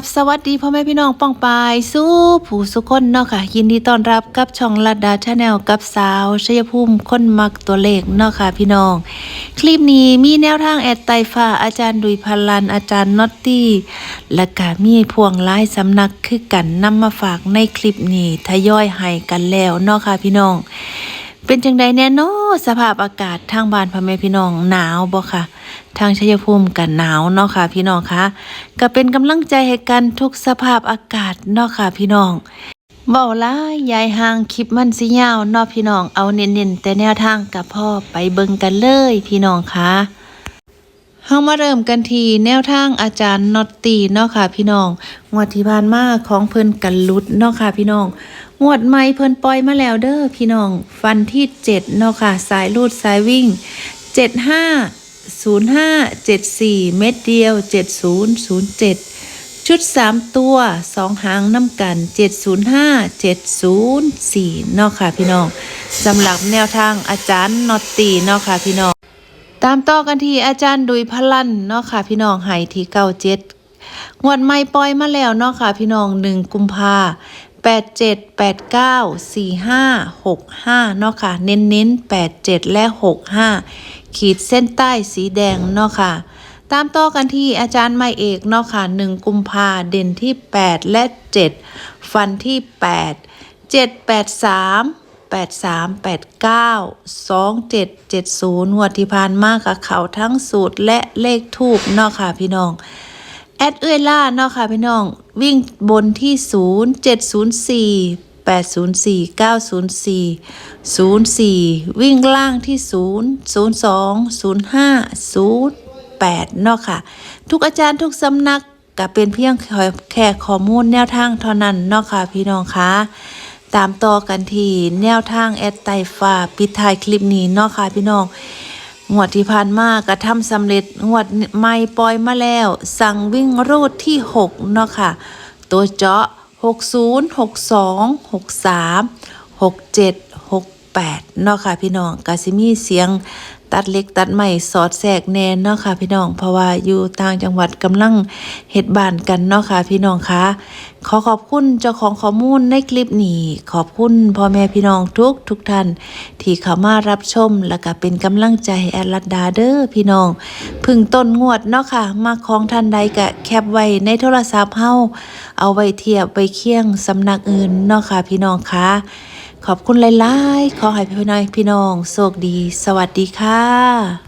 บสวัสดีพ่อแม่พี่น้องป้องปายสู้ผู้สุคนเนาะค่ะ ยินดีต้อนรับกับช่องลัดดาชาแนลกับสาวชัยภูมิคนมักตัวเลขเนาะค่ะพี่น้อง คลิปนี้มีแนวทางแอดไตฟ้าอาจารย์ดุยพันลันอาจารย์น็อตตี้และก็มีพวงหลายสำนักคือกันนำมาฝากในคลิปนี้ทยอยให้กันแล้วเนาะค่ะพี่น้อง เป็นจังใดแน่เนอสภาพอากาศทางบ้านพ่อแม่พี่น้องหนาวบ่ค่ะ ทางชัยภูมิกันหนาวเนาะค่ะพี่น้องคะก็เป็นกำลังใจให้กันทุกสภาพอากาศเนาะค่ะพี่น้องเว้าหลายายห่างคลิปมันสิยาวเนาะพี่น้องเอาเน้นๆแต่แนวทางกับพ่อไปเบิ่งกันเลยพี่น้องคะเฮามาเริ่มกันทีแนวทางอาจารย์น็อตตีเนาะค่ะพี่น้องงวดที่ผ่านมาของเพิ่นกันลุดเนาะค่ะพี่น้องงวดใหม่เพิ่นปล่อยมาแล้วเด้อพี่น้องฟันที่เจ็ดเนาะค่ะสายลูดสายวิ่งเจ็ดห้า ศูนย์ห้าเจ็ดสี่เม็ดเดียวเจ็ดศูนย์ศูนย์เจ็ดชุดสามตัวสองหางน้ำกันเจ็ดศูนย์ห้าเจ็ดศูนย์สี่นาะค่ะพี่น้องสำหรับแนวทางอาจารย์นอตตีเนาะค่ะพี่น้อง ตามต่อกันที่อาจารย์ดุยพลันเนาะค่ะพี่น้องไห้ที่เก้าเจ็ดงวดไม่ปล่อยมาแล้วเนาะค่ะพี่น้องหนึ่งกุมภาแปดเจ็ดแปดเก้าสี่ห้าหกห้าเนาะค่ะ เน้นเน้นแปดเจ็ดและหกห้า ขีดเส้นใต้สีแดงเนาะค่ะ ตามต่อกันที่อาจารย์ไม่เอกเนาะค่ะหนึ่งกุมภาเด่นที่แปดและเจ็ดฟันที่แปดเจ็ดแปดสามแปดสามแปดเก้าสองเจ็ดเจ็ดศูนย์หัวที่ผ่านมากกับเขาทั้งสูตรและเลขทูบเนาะค่ะพี่น้อง แอดเอื้อยล่าเนาะค่ะพี่น้อง วิ่งบนที่ 0 704 804 904 04 วิ่งล่างที่ 0 02 05 08เนาะค่ะ ทุกอาจารย์ทุกสำนักก็เป็นเพียงแค่ข้อมูลแนวทางเท่านั้นเนาะค่ะพี่น้องคะตามต่อกันที่แนวทางแอดไตฟ้าปิดท้ายคลิปนี้เนาะค่ะพี่น้องงวดที่ผ่านมากระทำสำเร็จงวดใหม่ปล่อยมาแล้ว สั่งวิ่งรูดที่ 6 เนาะค่ะ ตัวเจาะ 60 62 63 67 8เนาะค่ะพี่น้องกาซิมีเสียงตัดเล็กตัดใหม่สอดแทรกแน่เนาะค่ะพี่น้องเพราะว่าอยู่ต่างจังหวัดกำลังเฮ็ดบ้านกันเนาะค่ะพี่น้องคะขอขอบคุณเจ้าของข้อมูลในคลิปนี้ ขอบคุณพ่อแม่พี่น้องทุกทุกท่าน ที่เข้ามารับชม แล้วก็เป็นกำลังใจให้แอดลัดดาเด้อพี่น้องพึ่งต้นงวดเนาะค่ะ มาของท่านใดก็แคปไว้ในโทรศัพท์เฮาเอาไว้เทียบไว้เคียงสำนักอื่นเนาะค่ะพี่น้องคะ ขอบคุณหลายๆ ขอให้พี่น้อยพี่น้องโชคดี สวัสดีค่ะ